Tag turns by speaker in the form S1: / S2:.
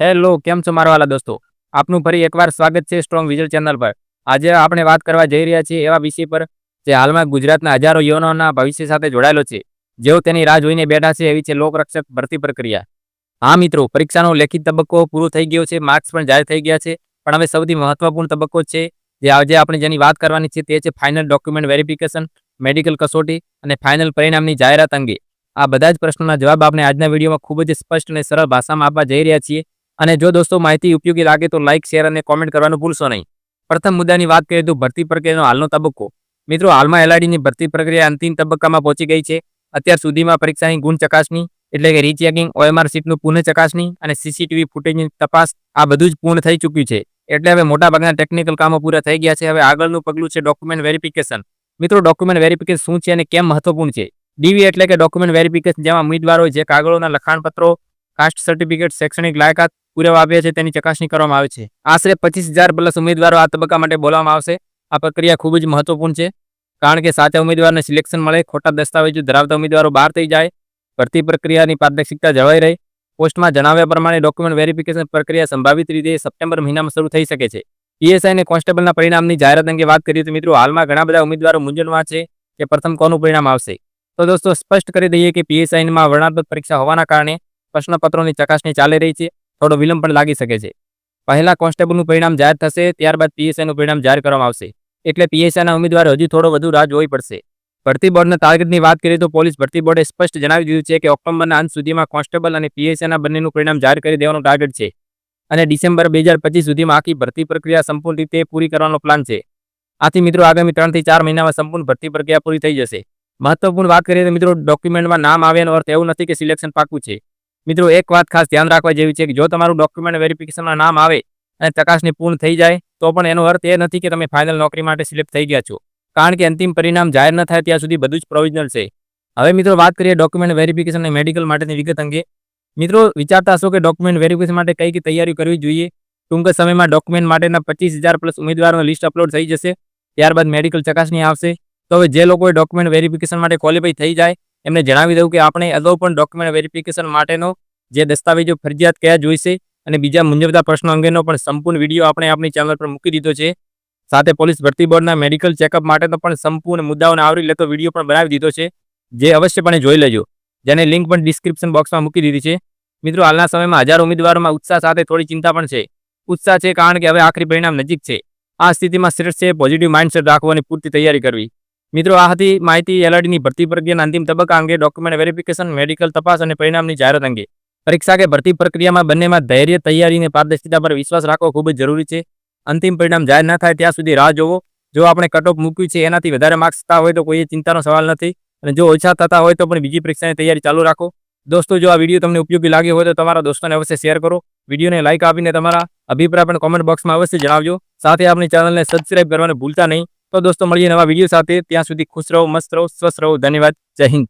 S1: Hello કેમ છો મારા વાલા દોસ્તો? આપનું ફરી એકવાર સ્વાગત છે સ્ટ્રોંગ વિઝલ ચેનલ પર. આજે આપણે વાત કરવા જઈ રહ્યા છીએ એવા વિષય પર, જે હાલમાં ગુજરાતના હજારો યુવાનોના ભવિષ્ય સાથે જોડાયેલો છે. જેઓ તેની રાહ જોઈને બેઠા છે એવી છે લોકરક્ષક ભરતી પ્રક્રિયા. હા મિત્રો, પરીક્ષાનો લેખિત તબક્કો પૂરો થઈ ગયો છે માર્ક્સ પણ જાહેર થઈ ગયા છે, પણ હવે સૌથી મહત્વપૂર્ણ તબક્કો છે, જે આજે આપણે જેની વાત કરવાની છે તે છે ફાઇનલ ડોક્યુમેન્ટ વેરિફિકેશન મેડિકલ કસોટી અને ફાઇનલ પરિણામની જાહેરાત અંગે. આ બધા જ પ્રશ્નોના જવાબ આપણે આજના વિડીયોમાં ખૂબ જ સ્પષ્ટ અને સરળ ભાષામાં આપવા જઈ રહ્યા છીએ. અને જો દોસ્તો માહિતી ઉપયોગી લાગે તો લાઇક શેર અને કોમેન્ટ કરવાનું ભૂલશો નહીં. પ્રથમ મુદ્દાની વાત કરીએ તો ભરતી પ્રક્રિયાનો હાલનો તબક્કો. મિત્રો, હાલમાં એલઆઈડીની ભરતી પ્રક્રિયા અંતિમ તબક્કામાં પહોંચી ગઈ છે. અત્યાર સુધીમાં પરીક્ષાની ગુણ ચકાસણી એટલે કે રીચેકિંગ ઓએમઆર સીટનું પુનઃ ચકાસણી અને સીસીટીવી ફૂટેજની તપાસ આ બધું જ પૂર્ણ થઈ ચૂક્યું છે. એટલે હવે મોટાભાગના ટેકનિકલ કામો પૂરા થઈ ગયા છે. હવે આગળનું પગલું છે ડોક્યુમેન્ટ વેરિફિકેશન મિત્રો ડોક્યુમેન્ટ વેરિફિકેશન શું છે અને કેમ મહત્વપૂર્ણ છે? ડીવી એટલે કે ડોક્યુમેન્ટ વેરિફિકેશન જેમાં ઉમેદવારો જે કાગળોના લખાણપત્રો કાસ્ટ સર્ટિફિકેટ શૈક્ષણિક લાયકાત પુરાવા આપ્યા છે, તેની ચકાસણી કરવામાં આવે છે. આશરે પચીસ હજાર પ્લસ ઉમેદવારો આ તબક્કા માટે બોલાવવામાં આવશે. આ પ્રક્રિયા ખૂબ જ મહત્વપૂર્ણ છે, કારણ કે સાચા ઉમેદવારને સિલેક્શન મળે, ખોટા દસ્તાવેજો ધરાવતા ઉમેદવારો બહાર થઈ જાય, ભરતી પ્રક્રિયાની પારદર્શિકતા જળવાઈ રહે. પોસ્ટમાં જણાવ્યા પ્રમાણે ડોક્યુમેન્ટ વેરિફિકેશન પ્રક્રિયા સંભાવિત રીતે સપ્ટેમ્બર મહિનામાં શરૂ થઈ શકે છે. પીએસઆઈ અને કોન્સ્ટેબલના પરિણામની જાહેરાત અંગે વાત કરીએ તો મિત્રો, હાલમાં ઘણા બધા ઉમેદવારો મૂંઝવણમાં છે કે પ્રથમ કોનું પરિણામ આવશે? તો દોસ્તો, સ્પષ્ટ કરી દઈએ કે પીએસઆઈમાં વર્ણાત્મક પરીક્ષા હોવાના કારણે પ્રશ્નપત્રોની ચકાસણી ચાલી રહી છે. થોડો વિલંબ પણ લાગી શકે છે. પહેલા કોન્સ્ટેબલનું પરિણામ જાહેર થશે, ત્યારબાદ પીએસઆઈનું પરિણામ જાહેર કરવામાં આવશે. એટલે પીએસઆઈના ઉમેદવાર હજુ થોડો વધુ રાહ જોવી પડશે. ભરતી બોર્ડના ટાર્ગેટની વાત કરીએ તો પોલીસ ભરતી બોર્ડે સ્પષ્ટ જણાવી દીધું છે કે ઓક્ટોબરના અંત સુધીમાં કોન્સ્ટેબલ અને પીએસઆઈના બંનેનું પરિણામ જાહેર કરી દેવાનું ટાર્ગેટ છે. અને ડિસેમ્બર બે સુધીમાં આખી ભરતી પ્રક્રિયા સંપૂર્ણ રીતે પૂરી કરવાનો પ્લાન છે. આથી મિત્રો આગામી ત્રણથી ચાર મહિનામાં સંપૂર્ણ ભરતી પ્રક્રિયા પૂરી થઈ જશે. મહત્વપૂર્ણ વાત કરીએ તો મિત્રો ડોક્યુમેન્ટમાં નામ આવ્યાનો અર્થ એવું નથી કે સિલેક્શન પાકું છે. મિત્રો, એક વાત ખાસ ધ્યાન રાખવા જેવી છે કે જો તમારું ડોક્યુમેન્ટ વેરિફિકેશનમાં નામ આવે અને ચકાસણી પૂર્ણ થઈ જાય, તો પણ એનો અર્થ એ નથી કે તમે ફાઇનલ નોકરી માટે સિલેક્ટ થઈ ગયા છો. કારણ કે અંતિમ પરિણામ જાહેર ન થાય ત્યાં સુધી બધું જ પ્રોવિઝનલ છે. હવે મિત્રો, વાત કરીએ ડોક્યુમેન્ટ વેરિફિકેશન અને મેડિકલ માટેની વિગત અંગે. મિત્રો, વિચારતા હશો કે ડોક્યુમેન્ટ વેરિફિકેશન માટે કઈ કઈ તૈયારી કરવી જોઈએ? ટૂંક સમયમાં ડોક્યુમેન્ટ માટેના પચીસ હજાર પ્લસ ઉમેદવારોનું લિસ્ટ અપલોડ થઈ જશે. ત્યારબાદ મેડિકલ ચકાસણી આવશે. તો હવે જે લોકોએ ડોક્યુમેન્ટ વેરિફિકેશન માટે ક્વોલિફાઈ થઈ જાય એમને જણાવી દઉં કે આપણે અગાઉ પણ ડોક્યુમેન્ટ વેરિફિકેશન માટેનો જે દસ્તાવેજો ફરજિયાત કયા જોઈશે અને બીજા મુંજબતા પ્રશ્નો અંગેનો પણ સંપૂર્ણ વીડિયો આપણે આપણી ચેનલ પર મૂકી દીધો છે. સાથે પોલીસ ભરતી બોર્ડના મેડિકલ ચેકઅપ માટેનો પણ સંપૂર્ણ મુદ્દાઓને આવરી લેતો વીડિયો પણ બનાવી દીધો છે. જે અવશ્યપણે જોઈ લેજો. જેને લિંક પણ ડિસ્ક્રિપ્શન બોક્સમાં મૂકી દીધી છે. મિત્રો, હાલના સમયમાં હજારો ઉમેદવારોમાં ઉત્સાહ સાથે થોડી ચિંતા પણ છે. ઉત્સાહ છે કારણ કે હવે આખરી પરિણામ નજીક છે. આ સ્થિતિમાં શ્રેષ્ઠ છે પોઝિટિવ માઇન્ડસેટ રાખવાની પૂરતી તૈયારી કરવી. મિત્રો, આ હતી માહિતી એલઆરડીની ભરતી પ્રક્રિયાના અંતિમ તબક્કા અંગે ડોક્યુમેન્ટ વેરિફિકેશન, મેડિકલ તપાસ અને પરિણામની જાહેરાત અંગે. પરીક્ષા કે ભરતી પ્રક્રિયામાં બંનેમાં ધૈર્ય, તૈયારી અને પારદર્શિતા પર વિશ્વાસ રાખવો ખૂબ જ જરૂરી છે. અંતિમ પરિણામ જાહેર ન થાય ત્યાં સુધી રાહ જોવો. જો આપણે કટઓફ મૂક્યું છે, એનાથી વધારે માર્ક્સ થતા હોય તો કોઈ ચિંતાનો સવાલ નથી. અને જો ઓછા થતા હોય તો પણ બીજી પરીક્ષાની તૈયારી ચાલુ રાખો. દોસ્તો, જો આ વીડિયો તમને ઉપયોગી લાગ્યો હોય તો તમારા દોસ્તોને અવશ્ય શેર કરો. વિડીયોને લાઇક આપીને તમારા અભિપ્રાય પણ કોમેન્ટ બોક્સમાં અવશ્ય જણાવજો. સાથે આપણી ચેનલને સબસ્ક્રાઇબ કરવાનું ભૂલતા નહીં. તો દોસ્તો, મળીએ નવા વીડિયો સાથે. ત્યાં સુધી ખુશ રહો, મસ્ત રહો, સ્વસ્થ રહો. ધન્યવાદ. જય હિન્દ.